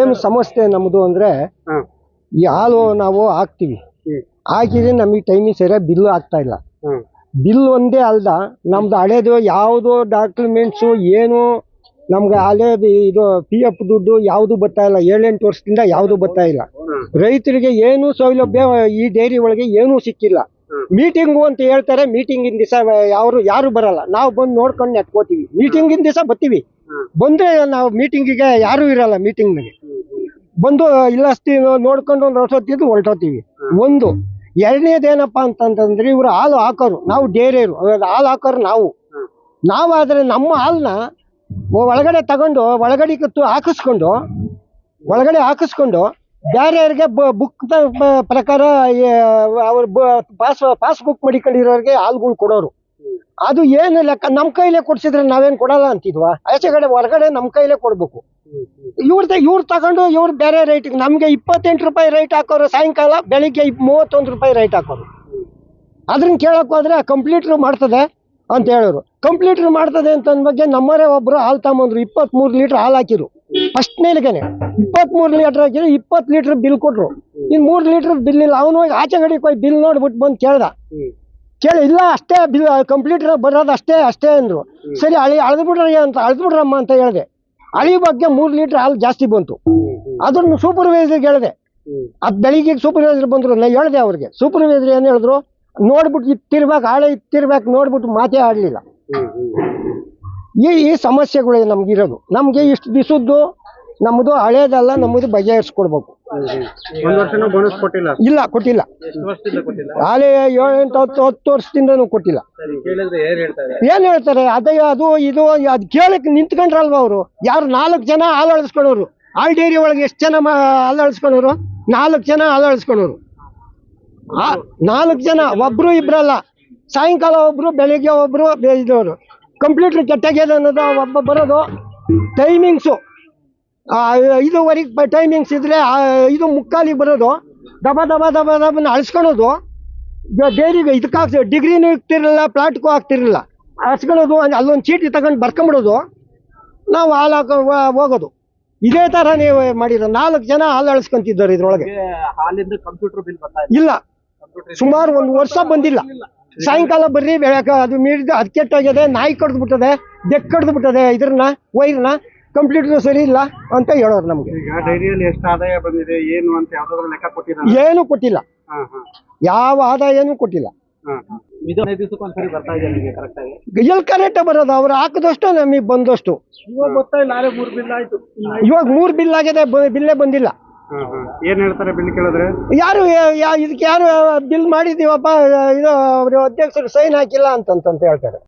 ಏನು ಸಮಸ್ಯೆ ನಮ್ಮದು ಅಂದ್ರೆ ಈ ಹಾಲು ನಾವು ಹಾಕ್ತಿವಿ. ಹಾಕಿದ್ರೆ ನಮಗೆ ಟೈಮಿಗೆ ಸರಿಯಾಗಿ ಬಿಲ್ ಆಗ್ತಾ ಇಲ್ಲ. ಬಿಲ್ ಒಂದೇ ಅಲ್ದ ನಮ್ದು ಹಳೇದು ಯಾವುದು ಡಾಕ್ಯುಮೆಂಟ್ಸು ಏನು ನಮ್ಗೆ ಹಳೇದು ಇದು ಪಿ ಎಫ್ ದುಡ್ಡು ಯಾವುದು ಬರ್ತಾ ಇಲ್ಲ. ಏಳೆಂಟು ವರ್ಷದಿಂದ ಯಾವುದು ಬರ್ತಾ ಇಲ್ಲ. ರೈತರಿಗೆ ಏನು ಸೌಲಭ್ಯ ಈ ಡೈರಿ ಒಳಗೆ ಏನೂ ಸಿಕ್ಕಿಲ್ಲ. ಮೀಟಿಂಗು ಅಂತ ಹೇಳ್ತಾರೆ ಮೀಟಿಂಗಿನ ದಿವಸ ಯಾರು ಯಾರು ಬರಲ್ಲ. ನಾವು ಬಂದು ನೋಡ್ಕೊಂಡು ನೆಟ್ಕೋತೀವಿ ಮೀಟಿಂಗಿನ ದಿವಸ ಬರ್ತೀವಿ. ಬಂದ್ರೆ ನಾವು ಮೀಟಿಂಗಿಗೆ ಯಾರು ಇರಲ್ಲ ನಲ್ಲಿ. ಬಂದು ಇಲ್ಲ ನೋಡ್ಕೊಂಡು ಒಂದು ಹೊರಟೋತಿದ್ದು ಹೊರಟೋತೀವಿ ಒಂದು ಎರಡನೇದೇನಪ್ಪ ಅಂತಂದ್ರೆ ಇವ್ರು ಹಾಲು ಹಾಕೋರು. ನಾವು ಡೇರಿಯರು. ಹಾಲು ಹಾಕೋರು ನಾವು. ನಾವಾದ್ರೆ ನಮ್ಮ ಹಾಲನ್ನ ಒಳಗಡೆ ತಗೊಂಡು ಒಳಗಡೆ ಕತ್ತು ಹಾಕಿಸ್ಕೊಂಡು ಒಳಗಡೆ ಹಾಕಿಸ್ಕೊಂಡು ಬೇರೆಯವ್ರಿಗೆ ಬುಕ್ ಪ್ರಕಾರ ಅವ್ರ ಪಾಸ್ ಪಾಸ್ ಬುಕ್ ಮಾಡಿಕೊಂಡಿರೋರಿಗೆ ಹಾಲುಗಳು ಕೊಡೋರು. ಅದು ಏನು ಲೆಕ್ಕ ನಮ್ಮ ಕೈಲೇ ಕೊಡ್ಸಿದ್ರೆ ನಾವೇನ್ ಕೊಡಲ್ಲ ಅಂತಿದ್ವಾ? ಆಚೆ ಕಡೆ, ಹೊರಗಡೆ ನಮ್ಮ ಕೈಲೇ ಕೊಡ್ಬೇಕು. ಇವ್ರ ಇವ್ರು ತಗೊಂಡು ಇವ್ರು ಬೇರೆ ರೇಟ್ ನಮಗೆ ಇಪ್ಪತ್ತೆಂಟು ರೂಪಾಯಿ ರೈಟ್ ಹಾಕೋರು ಸಾಯಂಕಾಲ, ಬೆಳಿಗ್ಗೆ ಮೂವತ್ತೊಂದು ರೂಪಾಯಿ ರೈಟ್ ಹಾಕೋರು. ಅದ್ರನ್ನ ಕೇಳಕ್ ಹೋದ್ರೆ ಕಂಪ್ಲೀಟ್ರು ಮಾಡ್ತದೆ ಅಂತ ಹೇಳೋರು. ಕಂಪ್ಲೀಟ್ರು ಮಾಡ್ತದೆ ಅಂತ ಅಂದ ಬಗ್ಗೆ ನಮ್ಮರೇ ಒಬ್ರು ಹಾಲು ತಗೊಂಬಂದ್ರು, ಇಪ್ಪತ್ಮೂರು ಲೀಟರ್ ಹಾಲು ಹಾಕಿರು. ಇಪ್ಪತ್ ಇಪ್ಪತ್ಮೂರು ಲೀಟರ್ ಹಾಕಿದ್ರು ಇಪ್ಪತ್ತು ಲೀಟರ್ ಬಿಲ್ ಕೊಟ್ರು. ಇನ್ ಮೂರು ಲೀಟರ್ ಬಿಲ್ ಇಲ್ಲ, ಅವನು ಹೋಗಿ ಆಚೆ ಗಡಿಗೆ ಹೋಗಿ ಬಿಲ್ ನೋಡ್ಬಿಟ್ಟು ಬಂದು ಕೇಳ್ದ. ಕೇಳಿ ಇಲ್ಲ ಅಷ್ಟೇ ಬಿಲ್ ಕಂಪ್ಲೀಟ್ ಬರೋದು ಅಷ್ಟೇ ಅಷ್ಟೇ ಅಂದ್ರು. ಸರಿ ಅಳಿ ಅಳ್ದು ಬಿಡ್ರಿ ಅಂತ ಅಳದು ಬಿಡ್ರಮ್ಮ ಅಂತ ಹೇಳಿದೆ. ಅಳಿ ಬಗ್ಗೆ ಮೂರು ಲೀಟರ್ ಹಾಲು ಜಾಸ್ತಿ ಬಂತು. ಅದನ್ನು ಸೂಪರ್ವೈಸರ್ಗೆ ಹೇಳಿದೆ. ಅದು ಬೆಳಿಗ್ಗೆ ಸೂಪರ್ವೈಸರ್ ಬಂದ್ರು ನಾ ಹೇಳಿದೆ ಅವ್ರಿಗೆ. ಸೂಪರ್ವೈಸರ್ ಏನು ಹೇಳಿದ್ರು ನೋಡ್ಬಿಟ್ಟು ಇತ್ತಿರ್ಬೇಕು ಹಾಳೆ ಇತ್ತಿರ್ಬೇಕು ನೋಡ್ಬಿಟ್ಟು ಮಾತೇ ಆಡಲಿಲ್ಲ. ಈ ಈ ಸಮಸ್ಯೆಗಳು ನಮ್ಗಿರೋದು. ನಮಗೆ ಇಷ್ಟು ದಿವಸದ್ದು ನಮ್ಮದು ಹಳೇದಲ್ಲ ನಮ್ಮದು ಬಗೆಹರಿಸ್ಕೊಡ್ಬೇಕು. ಬೋನಸ್ ಕೊಟ್ಟಿಲ್ಲ? ಇಲ್ಲ ಕೊಟ್ಟಿಲ್ಲ. ಎಷ್ಟು ಏಳು ಎಂಟು ಹತ್ತು ಹತ್ತು ವರ್ಷದಿಂದನೂ ಕೊಟ್ಟಿಲ್ಲ. ಏನ್ ಹೇಳ್ತಾರೆ? ಅದೇ ಅದು ಇದು ಅದ್ ಕೇಳಕ್ ನಿಂತ್ಕೊಂಡ್ರಲ್ವ ಅವರು? ಯಾರು ನಾಲ್ಕು ಜನ ಹಾಲು ಅಳಿಸ್ಕೊಳೋರು ಹಾಲ್ ಡೈರಿ ಒಳಗೆ ಎಷ್ಟು ಜನ ಹಾಲು ಅಳಿಸ್ಕೊಳೋರು ನಾಲ್ಕು ಜನ ಹಾಲು ಅಳಿಸ್ಕೊಳೋರು ಆ, ನಾಲ್ಕು ಜನ ಒಬ್ರು ಇಬ್ರಲ್ಲ. ಸಾಯಂಕಾಲ ಒಬ್ರು ಬೆಳಿಗ್ಗೆ ಒಬ್ರು ಬೆ- ಇದ್ದವರು ಕಂಪ್ಯೂಟರ್ ಕೆಟ್ಟಾಗ್ಯದ ಅನ್ನೋದು ಒಬ್ಬ ಬರೋದು ಟೈಮಿಂಗ್ಸು ಐದುವರೆಗೆ ಟೈಮಿಂಗ್ಸ್ ಇದ್ರೆ ಇದು ಐದು ಮುಕ್ಕಾಲಿಗೆ ಬರೋದು. ದಬ ದಬ ದಬ ದಬನ ಅಳಿಸ್ಕೊಳೋದು ಡೈರಿಗೆ ಇದಕ್ಕೆ ಹಾಕ್ತೀವಿ ಡಿಗ್ರಿನೂ ಇಕ್ತಿರಲಿಲ್ಲ ಪ್ಲಾಟ್ಗೂ ಆಗ್ತಿರಲಿಲ್ಲ ಹಚ್ಕೊಳ್ಳೋದು ಅಲ್ಲಿ ಅಲ್ಲೊಂದು ಚೀಟಿ ತಗೊಂಡು ಬರ್ಕೊಂಬಿಡೋದು. ನಾವು ಹಾಲು ಹಾಕೋ ಹೋಗೋದು. ಇದೇ ಥರ ನೀವು ಮಾಡಿರೋ ನಾಲ್ಕು ಜನ ಹಾಲು ಅಳಿಸ್ಕೊಂತಿದ್ದಾರೆ ಇದ್ರೊಳಗೆ. ಇಲ್ಲ. ಸುಮಾರು ಒಂದು ವರ್ಷ ಬಂದಿಲ್ಲ. ಸಾಯಂಕಾಲ ಬರ್ರಿ ಅದು ಮೀರಿದ ಅದು ಕೆಟ್ಟೋಗಿದೆ ನಾಯಿ ಕಡ್ದು ಬಿಟ್ಟದೆ ಬೆಕ್ ಕಡ್ದು ಬಿಟ್ಟದೆ ಇದ್ರನ್ನ ವೈರ್ನ. ಕಂಪ್ಯೂಟರ್ ಸರಿ ಇಲ್ಲ ಅಂತ ಹೇಳೋರು ನಮಗೆ. ಈಗ ಡೈರಿಯಲ್ಲಿ ಎಷ್ಟು ಆದಾಯ ಬಂದಿದೆ ಏನು ಅಂತ ಯಾವ್ದಾದ್ರು ಲೆಕ್ಕ ಕೊಟ್ಟಿದ್ದಾರೆ? ಏನೂ ಕೊಟ್ಟಿಲ್ಲ. ಯಾವ ಆದಾಯನೂ ಕೊಟ್ಟಿಲ್ಲ. ಹಾ ಹಾ. ಇದು ಹದಿನೈದು ದಿವಸಕ್ಕೆ ಒಂದ್ಸರಿ ಬರ್ತಾ ಇದೆ ನಿಮಗೆ ಕರೆಕ್ಟ್ ಆಗಿ? ಎಲ್ಲಿ ಕರೆಕ್ಟ್ ಬರೋದು? ಅವ್ರು ಹಾಕಿದಷ್ಟು ನಮಗೆ ಬಂದಷ್ಟು. ಇವಾಗ ಗೊತ್ತಾ ಆರೆ ಮೂರು ಬಿಲ್ ಆಯ್ತು. ಇವಾಗ ಮೂರು ಬಿಲ್ ಆಗಿದೆ ಬಿಲ್ಲೇ ಬಂದಿಲ್ಲ. ಏನ್ ಹೇಳ್ತಾರೆ ಬಿಲ್ ಕೇಳಿದ್ರೆ? ಯಾರು ಇದಕ್ಕೆ ಯಾರು ಬಿಲ್ ಮಾಡಿದೀವಪ್ಪ ಇದು ಅವ್ರ ಅಧ್ಯಕ್ಷರು ಸೈನ್ ಹಾಕಿಲ್ಲ ಅಂತಂತ ಹೇಳ್ತಾರೆ.